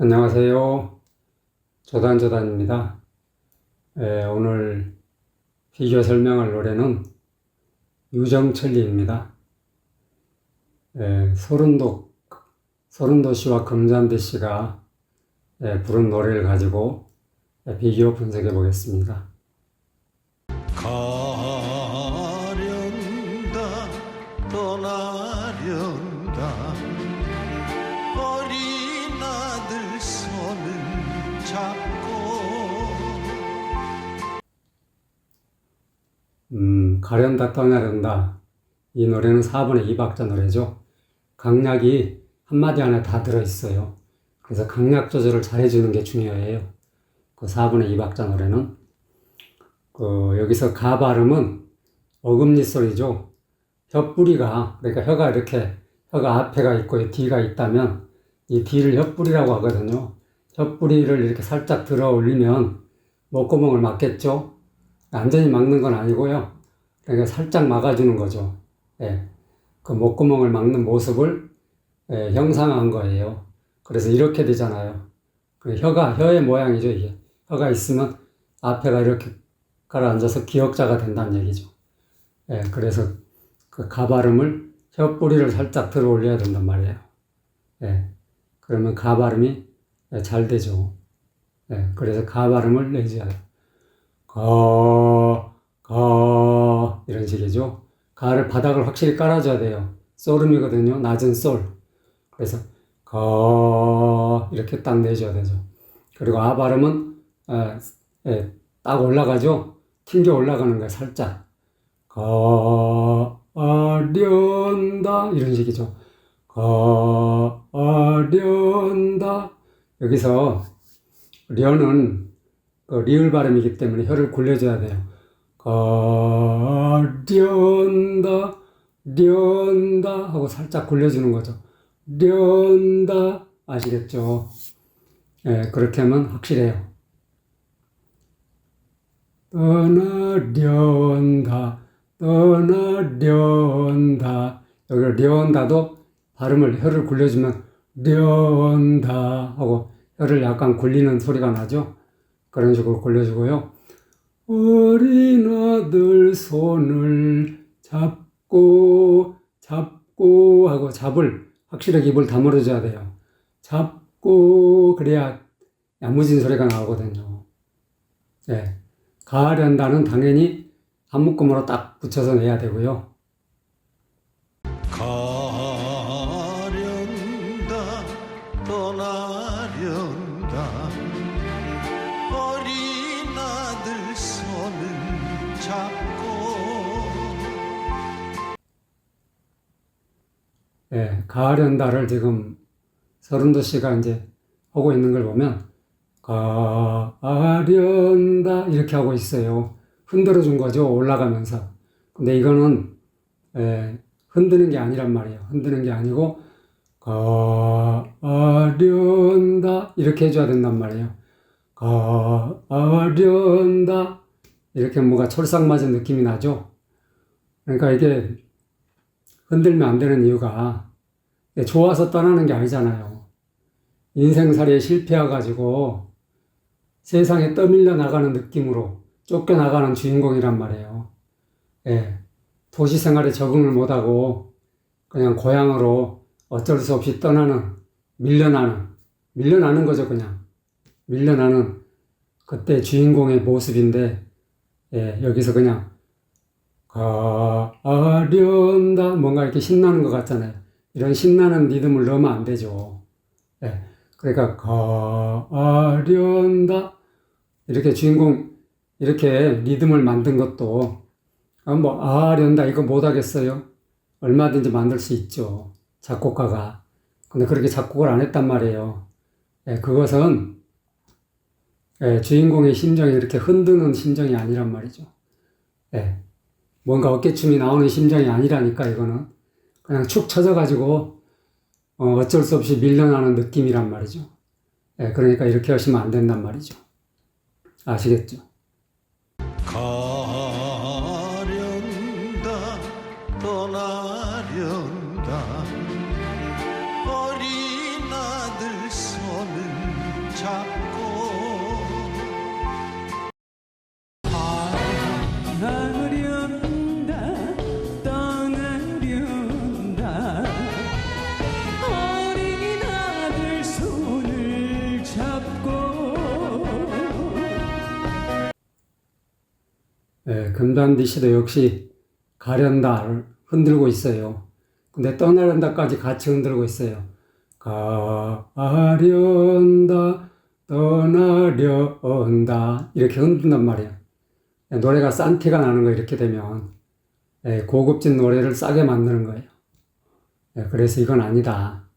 안녕하세요. 조단조단입니다. 에, 오늘 비교 설명할 노래는 유정천리입니다. 에, 소른도, 소른도 씨와 금잔디 씨가 에, 부른 노래를 가지고 에, 비교 분석해 보겠습니다. 가 음, 가련다 떠나련다. 이 노래는 4분의 2박자 노래죠. 강약이 한마디 안에 다 들어있어요. 그래서 강약 조절을 잘 해주는 게 중요해요. 그 4분의 2박자 노래는. 그, 여기서 가 발음은 어금니 소리죠. 혀 뿌리가, 그러니까 혀가 이렇게, 혀가 앞에가 있고 뒤가 있다면 이 뒤를 혀 뿌리라고 하거든요. 혀 뿌리를 이렇게 살짝 들어 올리면 목구멍을 막겠죠. 완전히 막는 건 아니고요. 그러니까 살짝 막아주는 거죠. 예. 그 목구멍을 막는 모습을 예, 형상한 거예요. 그래서 이렇게 되잖아요. 그 혀가, 혀의 모양이죠, 이게. 혀가 있으면 앞에가 이렇게 가라앉아서 기역자가 된다는 얘기죠. 예, 그래서 그 가발음을 혀 뿌리를 살짝 들어 올려야 된단 말이에요. 예. 그러면 가발음이 예, 잘 되죠. 예, 그래서 가발음을 내줘야 돼요. 가, 가, 이런 식이죠. 가를 바닥을 확실히 깔아줘야 돼요. 솔음이거든요. 낮은 솔. 그래서 가, 이렇게 딱 내줘야 되죠. 그리고 아 발음은, 에, 에, 딱 올라가죠. 튕겨 올라가는 거예요. 살짝. 가, 아련다. 이런 식이죠. 가, 아련다. 여기서, 련은 그 리을 발음이기 때문에 혀를 굴려줘야 돼요. 가련다, 련다 하고 살짝 굴려주는 거죠. 련다 아시겠죠? 예, 그렇게 하면 확실해요. 떠나련다, 떠나련다. 여기 련다도 발음을 혀를 굴려주면 련다 하고 혀를 약간 굴리는 소리가 나죠. 그런 식으로 굴려주고요. 어린 아들 손을 잡고 잡고 하고 잡을 확실하게 입을 다물어줘야 돼요. 잡고 그래야 야무진 소리가 나오거든요. 네. 가련다는 당연히 한 묶음으로 딱 붙여서 내야 되고요. 가련다를 지금 서른도 씨가 이제 하고 있는 걸 보면 가련다 이렇게 하고 있어요. 흔들어 준 거죠. 올라가면서. 근데 이거는 예, 흔드는 게 아니란 말이에요. 흔드는 게 아니고 가련다 이렇게 해줘야 된단 말이에요. 가련다 이렇게 뭔가 철상 맞은 느낌이 나죠. 그러니까 이게 흔들면 안 되는 이유가 좋아서 떠나는 게 아니잖아요. 인생살이에 실패해가지고 세상에 떠밀려 나가는 느낌으로 쫓겨나가는 주인공이란 말이에요. 예. 도시 생활에 적응을 못하고 그냥 고향으로 어쩔 수 없이 떠나는, 밀려나는, 밀려나는 거죠, 그냥. 밀려나는 그때 주인공의 모습인데, 예, 여기서 그냥 가련다 뭔가 이렇게 신나는 것 같잖아요. 이런 신나는 리듬을 넣으면 안 되죠. 예. 그러니까 가련다 이렇게 주인공 이렇게 리듬을 만든 것도 아, 뭐 아련다 이거 못 하겠어요. 얼마든지 만들 수 있죠. 작곡가가. 근데 그렇게 작곡을 안 했단 말이에요. 예, 그것은 예, 주인공의 심정이 이렇게 흔드는 심정이 아니란 말이죠. 예. 뭔가 어깨춤이 나오는 심정이 아니라니까 이거는 그냥 축 처져가지고 어, 어쩔 수 없이 밀려나는 느낌이란 말이죠. 예, 그러니까 이렇게 하시면 안 된단 말이죠. 아시겠죠? 금잔디 씨도 역시 가련다를 흔들고 있어요. 근데 떠나련다까지 같이 흔들고 있어요. 가련다 떠나련다 이렇게 흔든단 말이에요. 예, 노래가 싼 티가 나는 거 이렇게 되면 예, 고급진 노래를 싸게 만드는 거예요. 예, 그래서 이건 아니다.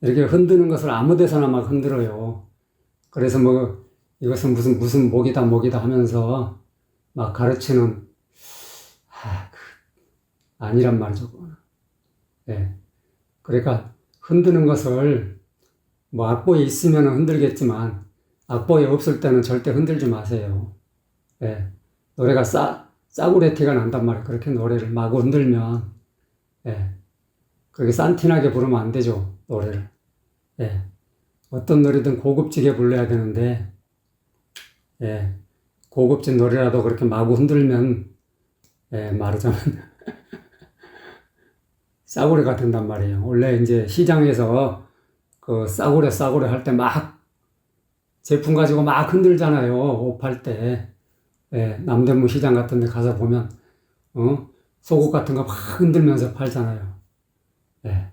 이렇게 흔드는 것을 아무 데서나 막 흔들어요. 그래서 뭐 이것은 무슨 무슨 목이다 목이다 하면서 막 가르치는 하, 그, 아니란 말이죠. 예. 그러니까 흔드는 것을 뭐 악보에 있으면 흔들겠지만 악보에 없을 때는 절대 흔들지 마세요. 예. 노래가 싸 싸구려 티가 난단 말이에요. 그렇게 노래를 마구 흔들면 예. 그렇게 싼티나게 부르면 안 되죠. 노래를. 예. 어떤 노래든 고급지게 불러야 되는데 예. 고급진 노래라도 그렇게 마구 흔들면 예, 말하자면 싸구려가 된단 말이에요. 원래 이제 시장에서 그 싸구려 싸구려 할 때 막 제품 가지고 막 흔들잖아요. 옷 팔 때. 예, 남대문 시장 같은 데 가서 보면 어? 속옷 같은 거 막 흔들면서 팔잖아요. 예.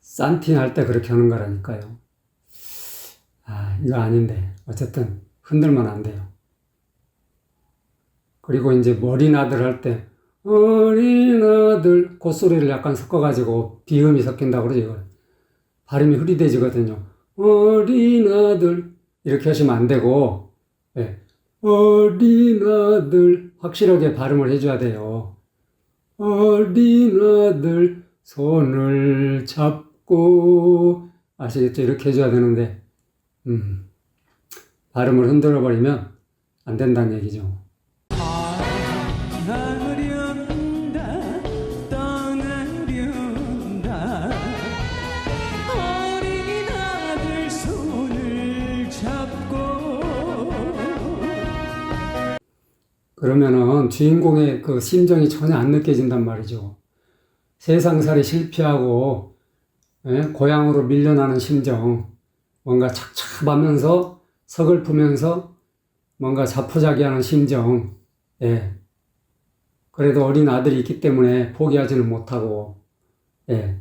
싼티 날 때 그렇게 하는 거라니까요. 아, 이거 아닌데. 어쨌든 흔들면 안 돼요. 그리고 이제 어린 아들 할 때, 어린 아들, 콧소리를 약간 섞어가지고 비음이 섞인다고 그러죠, 이걸. 발음이 흐리돼지거든요. 어린 아들, 이렇게 하시면 안 되고, 예. 어린 아들, 확실하게 발음을 해줘야 돼요. 어린 아들, 손을 잡고, 아시겠죠? 이렇게 해줘야 되는데, 음, 발음을 흔들어 버리면 안 된다는 얘기죠. 그러면은 주인공의 그 심정이 전혀 안 느껴진단 말이죠. 세상살이 실패하고 예? 고향으로 밀려나는 심정, 뭔가 착잡하면서 서글프면서 뭔가 자포자기하는 심정, 예. 그래도 어린 아들이 있기 때문에 포기하지는 못하고, 예.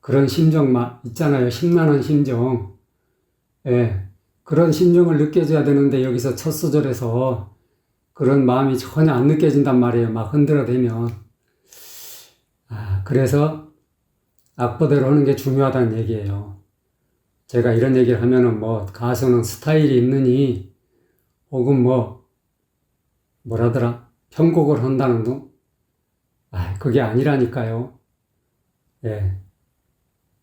그런 심정 막 있잖아요. 심란한 심정, 예. 그런 심정을 느껴줘야 되는데 여기서 첫 소절에서 그런 마음이 전혀 안 느껴진단 말이에요. 막 흔들어대면. 아, 그래서 악보대로 하는 게 중요하다는 얘기예요. 제가 이런 얘기를 하면은 뭐 가수는 스타일이 있느니 혹은 뭐 뭐라더라 편곡을 한다는 둥? 아, 그게 아니라니까요. 예.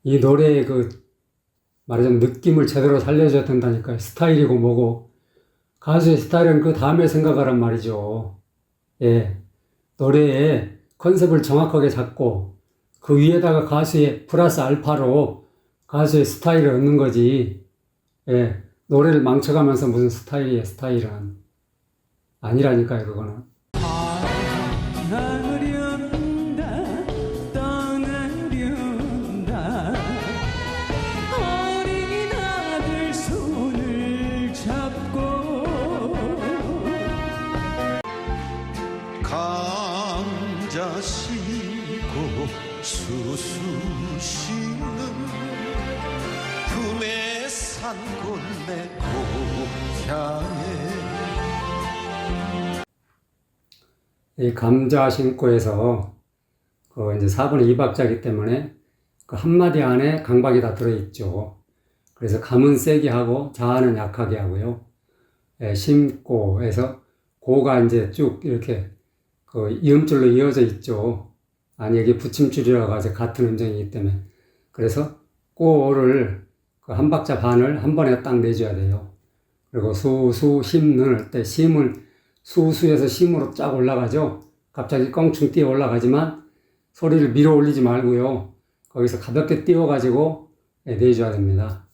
이 노래의 그 말하자면 느낌을 제대로 살려줘야 된다니까요. 스타일이고 뭐고 가수의 스타일은 그 다음에 생각하란 말이죠. 예. 노래의 컨셉을 정확하게 잡고 그 위에다가 가수의 플러스 알파로 가수의 스타일을 얻는 거지. 예. 노래를 망쳐가면서 무슨 스타일이에요, 스타일은. 아니라니까요, 그거는. 이 감자 신고에서 그 이제 4분의 2박자이기 때문에 그 한마디 안에 강박이 다 들어있죠. 그래서 감은 세게 하고 자아는 약하게 하고요. 예, 심고에서 고가 이제 쭉 이렇게 그 이음줄로 이어져 있죠. 아니 이게 붙임줄이라고 하죠. 같은 음정이기 때문에. 그래서 꼬를 그 한 박자 반을 한 번에 딱 내줘야 돼요. 그리고 수, 수, 심는 할때 심을 수수에서 심으로 쫙 올라가죠. 갑자기 껑충 뛰어 올라가지만 소리를 밀어 올리지 말고요. 거기서 가볍게 띄워가지고 예, 내줘야 됩니다.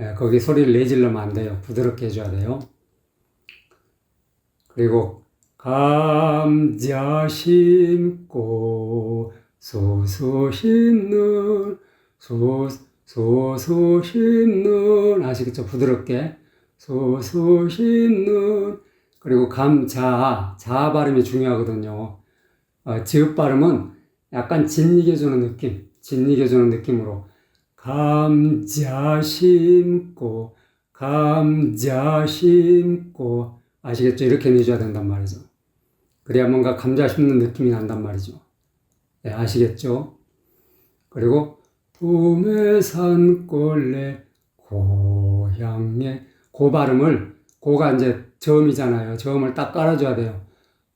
예, 거기 소리를 내질러면 안 돼요. 부드럽게 해줘야 돼요. 그리고 감자 심고 소소 심는 소 소소 심는 아시겠죠? 부드럽게 소소 심는 그리고 감자, 자 발음이 중요하거든요. 어, 지읒 발음은 약간 진이겨주는 느낌, 진이겨주는 느낌으로 감자 심고, 감자 심고, 아시겠죠? 이렇게 내줘야 된단 말이죠. 그래야 뭔가 감자 심는 느낌이 난단 말이죠. 네, 아시겠죠? 그리고 봄의 산골래 고향에 고 발음을 고가 이제 저음이잖아요. 저음을 딱 깔아줘야 돼요.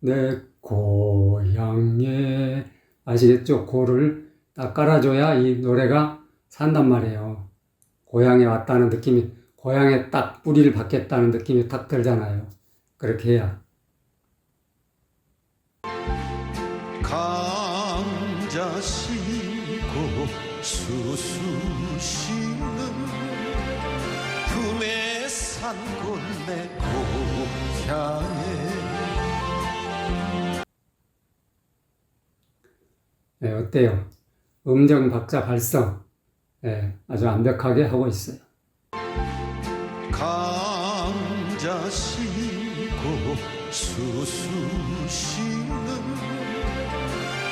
내 고향에 아시겠죠? 고를 딱 깔아줘야 이 노래가 산단 말이에요. 고향에 왔다는 느낌이 고향에 딱 뿌리를 박겠다는 느낌이 딱 들잖아요. 그렇게 해야 감자 시고 수수 씨는 품에 산골 내 고향에 네, 어때요? 음정 박자 발성 네, 아주 완벽하게 하고 있어요. 감자 시고 수수 씨는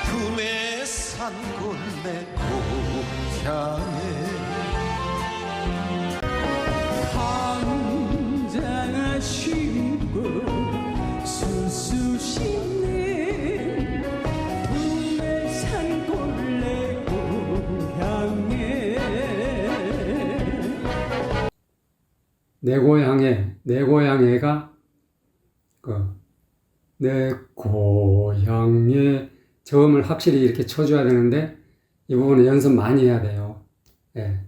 품에 산골 내 고향에 내 고향에 내 고향에가 그 내 고향에 저음을 확실히 이렇게 쳐줘야 되는데 이 부분은 연습 많이 해야 돼요. 예.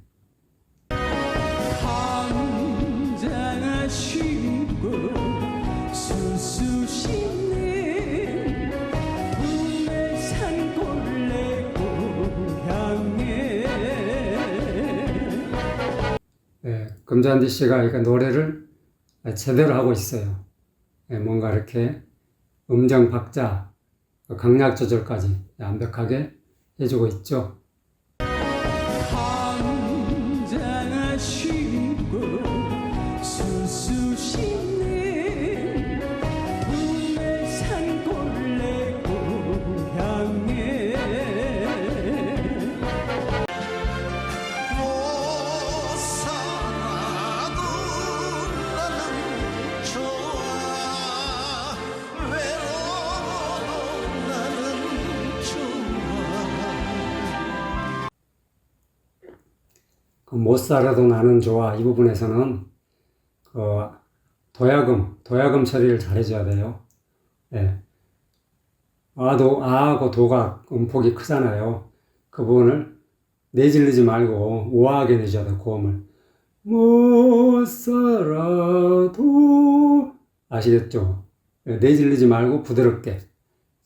금잔디 씨가 그러니까 노래를 제대로 하고 있어요. 예, 뭔가 이렇게 음정 박자, 강약 조절까지 완벽하게 해주고 있죠. 못 살아도 나는 좋아 이 부분에서는 그 도야금 도야금 처리를 잘 해줘야 돼요. 예. 아도 아하고 도가 음폭이 크잖아요. 그 부분을 내질르지 말고 우아하게 내줘야 돼요. 고음을 못 살아도 아시겠죠? 예, 내질르지 말고 부드럽게.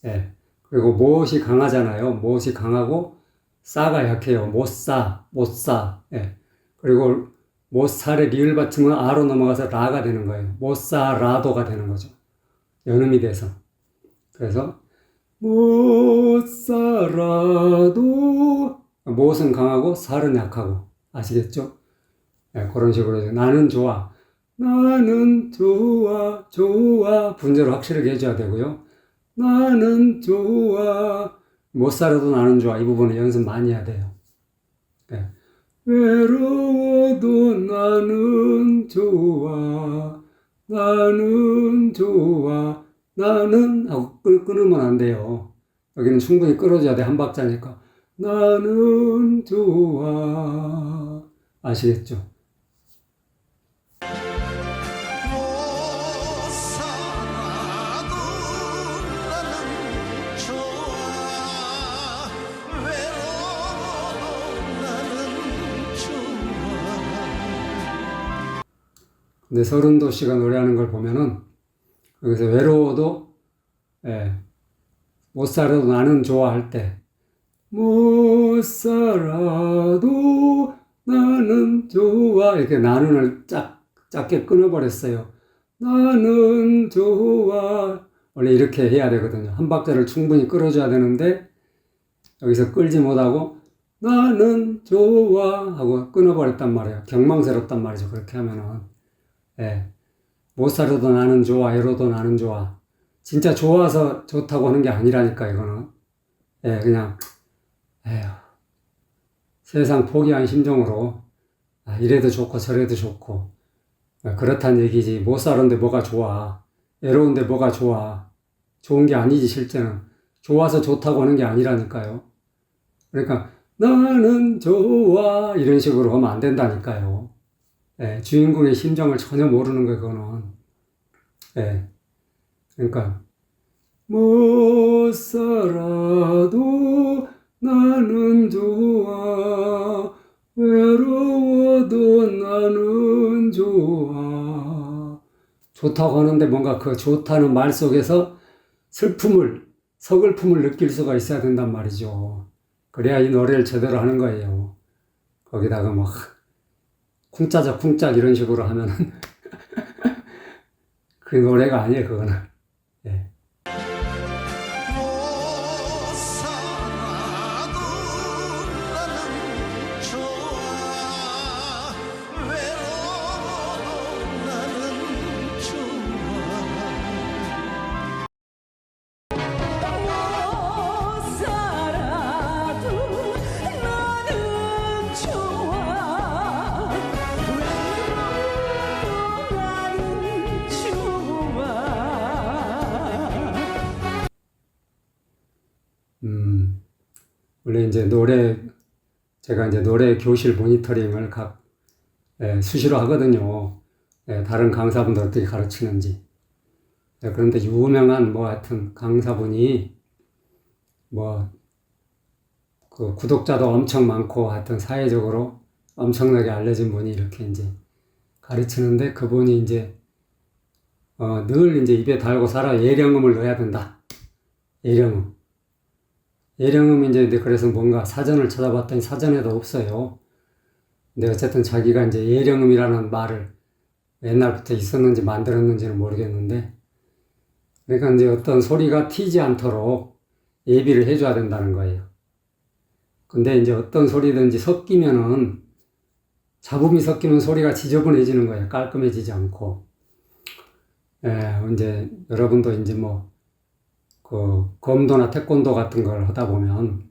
예. 그리고 못이 강하잖아요. 못이 강하고 싸가 약해요. 못 싸, 못 싸. 예. 그리고 못 살에 리을 받치면 아로 넘어가서 라가 되는 거예요. 못 싸라도가 되는 거죠. 연음이 돼서. 그래서 못 살아도 못은 강하고 살은 약하고 아시겠죠? 예, 그런 식으로 나는 좋아. 나는 좋아, 좋아. 분재로 확실하게 해줘야 되고요. 나는 좋아. 못 살아도 나는 좋아. 이 부분은 연습 많이 해야 돼요. 예. 외로워도 나는 좋아. 나는 좋아. 나는 하고 끌, 끊으면 안 돼요. 여기는 충분히 끌어줘야 돼. 한 박자니까. 나는 좋아. 아시겠죠? 근데 서른도 씨가 노래하는 걸 보면은 여기서 외로워도 예, 못 살아도 나는 좋아할 때 못 살아도 나는 좋아 이렇게 나는을 짝 작게 끊어버렸어요. 나는 좋아 원래 이렇게 해야 되거든요. 한 박자를 충분히 끌어줘야 되는데 여기서 끌지 못하고 나는 좋아 하고 끊어버렸단 말이에요. 경망스럽단 말이죠. 그렇게 하면은 예. 못 살아도 나는 좋아, 애로도 나는 좋아. 진짜 좋아서 좋다고 하는 게 아니라니까, 이거는. 예, 그냥, 에휴, 세상 포기한 심정으로, 아, 이래도 좋고 저래도 좋고, 아, 그렇단 얘기지. 못 사는데 뭐가 좋아. 애로운데 뭐가 좋아. 좋은 게 아니지, 실제는. 좋아서 좋다고 하는 게 아니라니까요. 그러니까, 나는 좋아. 이런 식으로 하면 안 된다니까요. 예, 주인공의 심정을 전혀 모르는 거예요, 그거는. 예. 그러니까, 못 살아도 나는 좋아. 외로워도 나는 좋아. 좋다고 하는데 뭔가 그 좋다는 말 속에서 슬픔을, 서글픔을 느낄 수가 있어야 된단 말이죠. 그래야 이 노래를 제대로 하는 거예요. 거기다가 뭐, 쿵짜작 쿵짝 이런 식으로 하면은 그 노래가 아니에요, 그거는. 예. 이제 노래, 제가 이제 노래 교실 모니터링을 각, 예, 수시로 하거든요. 예, 다른 강사분들 어떻게 가르치는지. 예, 그런데 유명한 뭐 하여튼 강사분이 뭐, 그 구독자도 엄청 많고 하여튼 사회적으로 엄청나게 알려진 분이 이렇게 이제 가르치는데 그분이 이제 어, 늘 이제 입에 달고 살아 예령음을 넣어야 된다. 예령음. 예령음이 이제 그래서 뭔가 사전을 찾아봤더니 사전에도 없어요. 근데 어쨌든 자기가 이제 예령음이라는 말을 옛날부터 있었는지 만들었는지는 모르겠는데 그러니까 이제 어떤 소리가 튀지 않도록 예비를 해줘야 된다는 거예요. 근데 이제 어떤 소리든지 섞이면은 잡음이 섞이면 소리가 지저분해지는 거예요. 깔끔해지지 않고. 예, 이제 여러분도 이제 뭐 그 검도나 태권도 같은 걸 하다 보면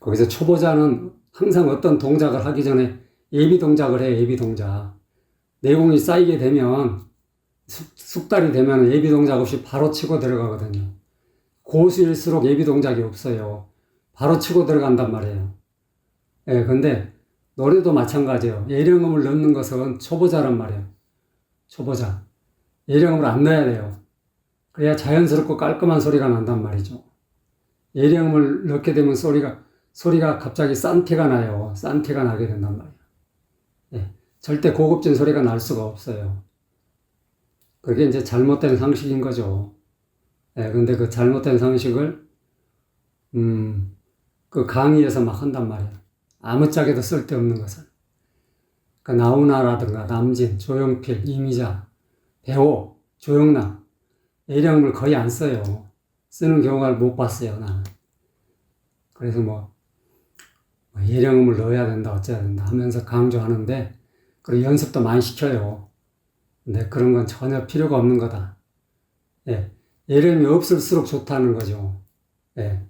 거기서 초보자는 항상 어떤 동작을 하기 전에 예비 동작을 해 예비 동작. 내공이 쌓이게 되면 숙, 숙달이 되면 예비 동작 없이 바로 치고 들어가거든요. 고수일수록 예비 동작이 없어요. 바로 치고 들어간단 말이에요. 예 근데 노래도 마찬가지예요. 예령음을 넣는 것은 초보자란 말이에요. 초보자. 예령음을 안 넣어야 돼요 그래야 자연스럽고 깔끔한 소리가 난단 말이죠. 예령음을 넣게 되면 소리가, 소리가 갑자기 싼 티가 나요. 싼 티가 나게 된단 말이에요. 예, 절대 고급진 소리가 날 수가 없어요. 그게 이제 잘못된 상식인 거죠. 예, 근데 그 잘못된 상식을, 음, 그 강의에서 막 한단 말이에요. 아무짝에도 쓸데없는 것을. 그 나훈아라든가 남진, 조용필, 이미자, 배호, 조영남, 예령음을 거의 안 써요. 쓰는 경우가 못 봤어요, 나는. 그래서 뭐, 뭐 예령음을 넣어야 된다, 어째야 된다 하면서 강조하는데, 그리고 연습도 많이 시켜요. 근데 그런 건 전혀 필요가 없는 거다. 예. 예령음이 없을수록 좋다는 거죠. 예.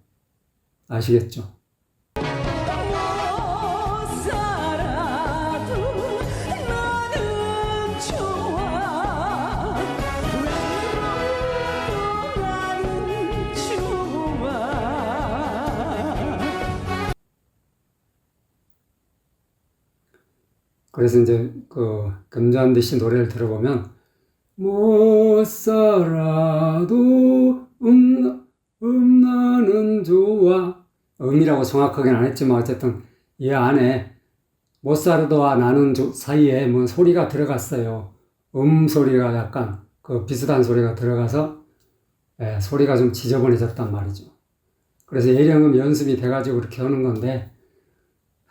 아시겠죠? 그래서 이제 그 금잔디 씨 노래를 들어보면 못 살아도 음, 음 나는 좋아. 음이라고 정확하게는 안 했지만 어쨌든 이 안에 못 살아도와 나는 조- 사이에 뭐 소리가 들어갔어요. 음 소리가 약간 그 비슷한 소리가 들어가서 예, 소리가 좀 지저분해졌단 말이죠. 그래서 예령음 연습이 돼가지고 그렇게 하는 건데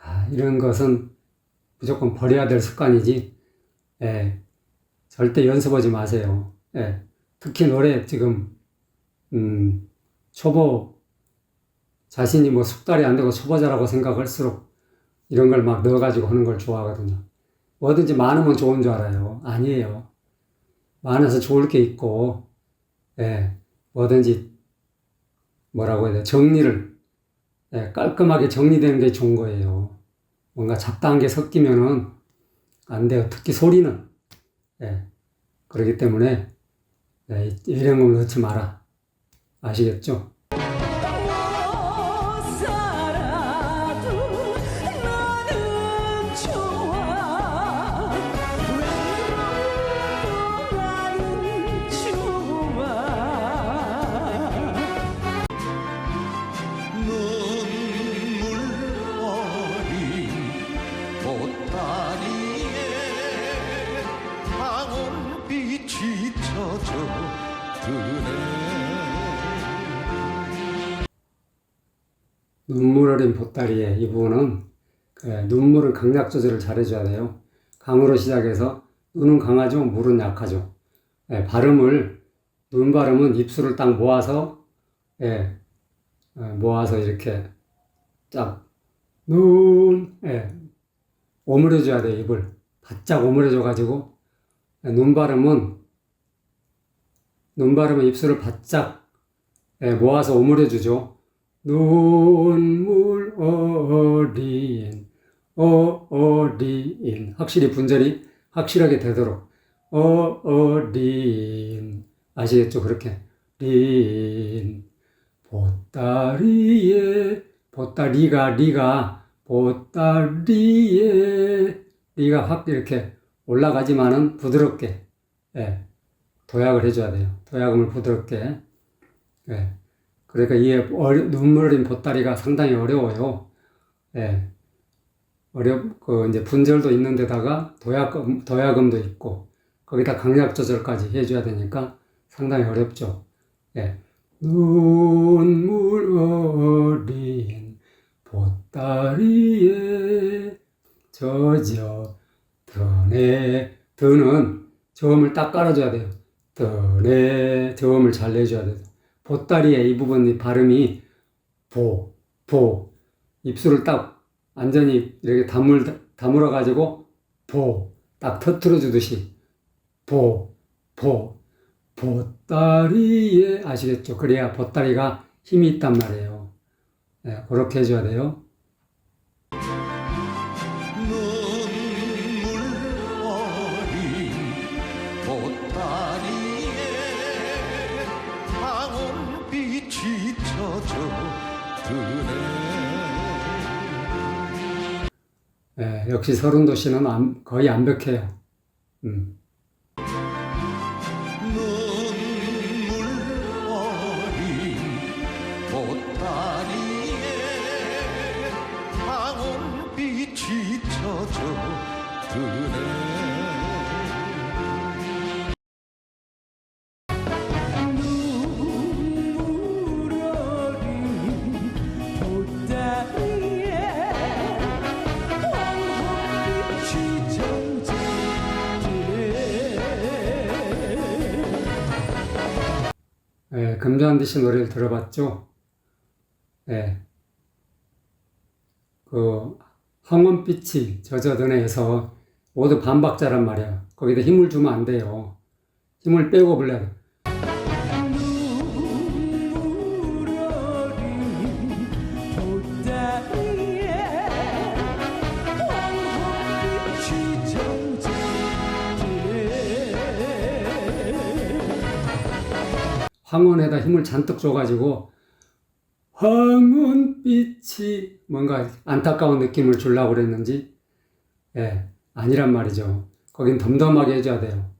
아, 이런 것은 무조건 버려야 될 습관이지, 예, 절대 연습하지 마세요. 예, 특히 노래 지금, 음, 초보, 자신이 뭐 숙달이 안 되고 초보자라고 생각할수록 이런 걸 막 넣어가지고 하는 걸 좋아하거든요. 뭐든지 많으면 좋은 줄 알아요. 아니에요. 많아서 좋을 게 있고, 예, 뭐든지 뭐라고 해야 돼 정리를 예, 깔끔하게 정리되는 게 좋은 거예요. 뭔가 잡다한 게 섞이면은 안 돼요. 특히 소리는 예, 그렇기 때문에 예, 이런 걸 넣지 마라. 아시겠죠? 눈물 어린 보따리에 이 부분은 그 눈물은 강약 조절을 잘해줘야 돼요. 강으로 시작해서 눈은 강하죠, 물은 약하죠. 예, 발음을 눈 발음은 입술을 딱 모아서 예, 어, 모아서 이렇게 쫙 눈, 예, 오므려줘야 돼요, 입을. 바짝 오므려줘 가지고 예, 눈 발음은 눈 발음은 입술을 바짝 예, 모아서 오므려주죠. 눈물 어린 어린. 확실히 분절이 확실하게 되도록. 어린. 아시겠죠? 그렇게. 린. 보따리에 보따리가 리가 보따리에. 리가 확 이렇게 올라가지만은 부드럽게 예, 도약을 해줘야 돼요. 도약음을 부드럽게 예. 그러니까 이게 어려, 눈물 어린 보따리가 상당히 어려워요. 예. 어렵, 그, 이제 분절도 있는데다가 도약음, 도약음도 있고, 거기다 강약 조절까지 해줘야 되니까 상당히 어렵죠. 예. 눈물 어린 보따리에 젖어 드네, 드는 저음을 딱 깔아줘야 돼요. 드네, 저음을 잘 내줘야 돼요. 보따리의 이 부분 발음이 보, 보 입술을 딱 완전히 이렇게 다물, 다물어 가지고 보, 딱 터트려 주듯이 보, 보, 보따리에 아시겠죠? 그래야 보따리가 힘이 있단 말이에요. 네, 그렇게 해줘야 돼요. 네 네, 역시 서른도 씨는 안- 거의 완벽해요. 음. 씨 노래를 들어봤죠? 예. 그, 황원빛이 젖어드네에서 모두 반박자란 말이야. 거기다 힘을 주면 안 돼요. 힘을 빼고 불러야 돼. 황혼에다 힘을 잔뜩 줘가지고 황혼빛이 뭔가 안타까운 느낌을 주려고 그랬는지 예, 아니란 말이죠. 거긴 덤덤하게 해줘야 돼요.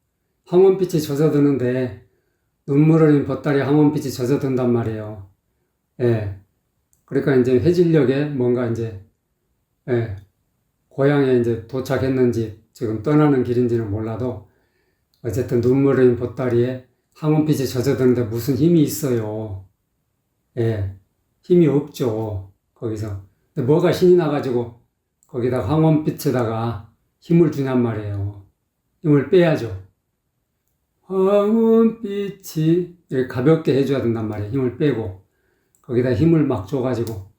황혼빛이 젖어드는데 눈물 흘린 보따리 황혼빛이 젖어든단 말이에요. 예. 그러니까 이제 회질력에 뭔가 이제 예, 고향에 이제 도착했는지 지금 떠나는 길인지는 몰라도 어쨌든 눈물 흘린 보따리에 황혼빛이 젖어드는데 무슨 힘이 있어요. 예, 힘이 없죠. 거기서. 근데 뭐가 신이 나가지고 거기다 황혼빛에다가 힘을 주냔 말이에요. 힘을 빼야죠. 황혼빛이 가볍게 해줘야 된단 말이에요. 힘을 빼고. 거기다 힘을 막 줘가지고.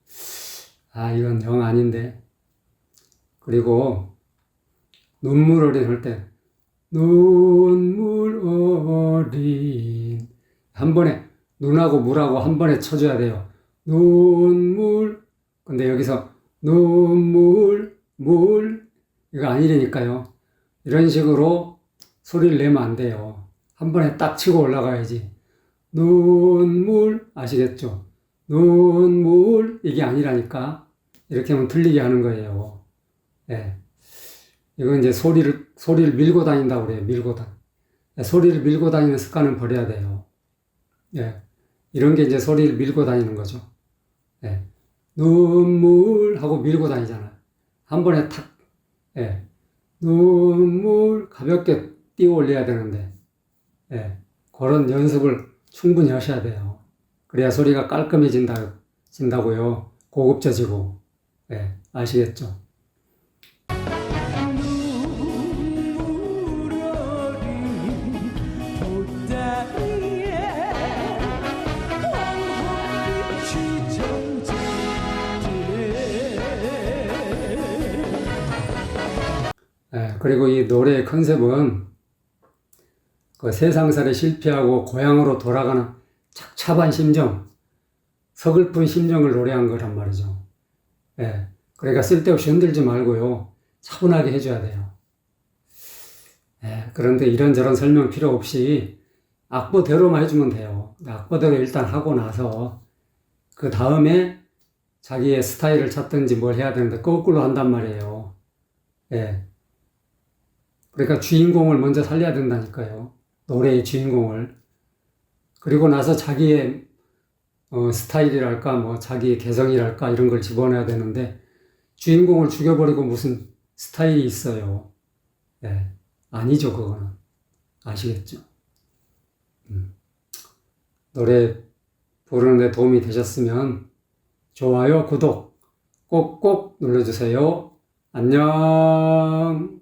아, 이건 영 아닌데. 그리고 눈물 어린 할 때, 눈물 어린 한 번에 눈하고 물하고 한 번에 쳐줘야 돼요. 눈물 근데 여기서 눈물 물 이거 아니라니까요. 이런 식으로 소리를 내면 안 돼요. 한 번에 딱 치고 올라가야지. 눈물 아시겠죠? 눈물 이게 아니라니까 이렇게 하면 틀리게 하는 거예요. 예. 이건 이제 소리를 소리를 밀고 다닌다고 그래요. 밀고 다. 예, 소리를 밀고 다니는 습관은 버려야 돼요. 예. 이런 게 이제 소리를 밀고 다니는 거죠. 예. 눈물 하고 밀고 다니잖아요. 한 번에 탁 예. 눈물 가볍게 띄워 올려야 되는데 예. 그런 연습을 충분히 하셔야 돼요. 그래야 소리가 깔끔해진다, 진다고요. 고급져지고. 예. 아시겠죠? 그리고 이 노래의 컨셉은 그 세상살에 실패하고 고향으로 돌아가는 착잡한 심정, 서글픈 심정을 노래한 거란 말이죠. 예. 그러니까 쓸데없이 흔들지 말고요. 차분하게 해줘야 돼요. 예. 그런데 이런저런 설명 필요 없이 악보대로만 해주면 돼요. 악보대로 일단 하고 나서 그 다음에 자기의 스타일을 찾든지 뭘 해야 되는데 거꾸로 한단 말이에요. 예. 그러니까 주인공을 먼저 살려야 된다니까요. 노래의 주인공을. 그리고 나서 자기의 어, 스타일이랄까, 뭐, 자기의 개성이랄까, 이런 걸 집어넣어야 되는데, 주인공을 죽여버리고 무슨 스타일이 있어요. 예. 아니죠, 그거는. 아시겠죠? 음. 노래 부르는데 도움이 되셨으면, 좋아요, 구독 꼭꼭 눌러주세요. 안녕!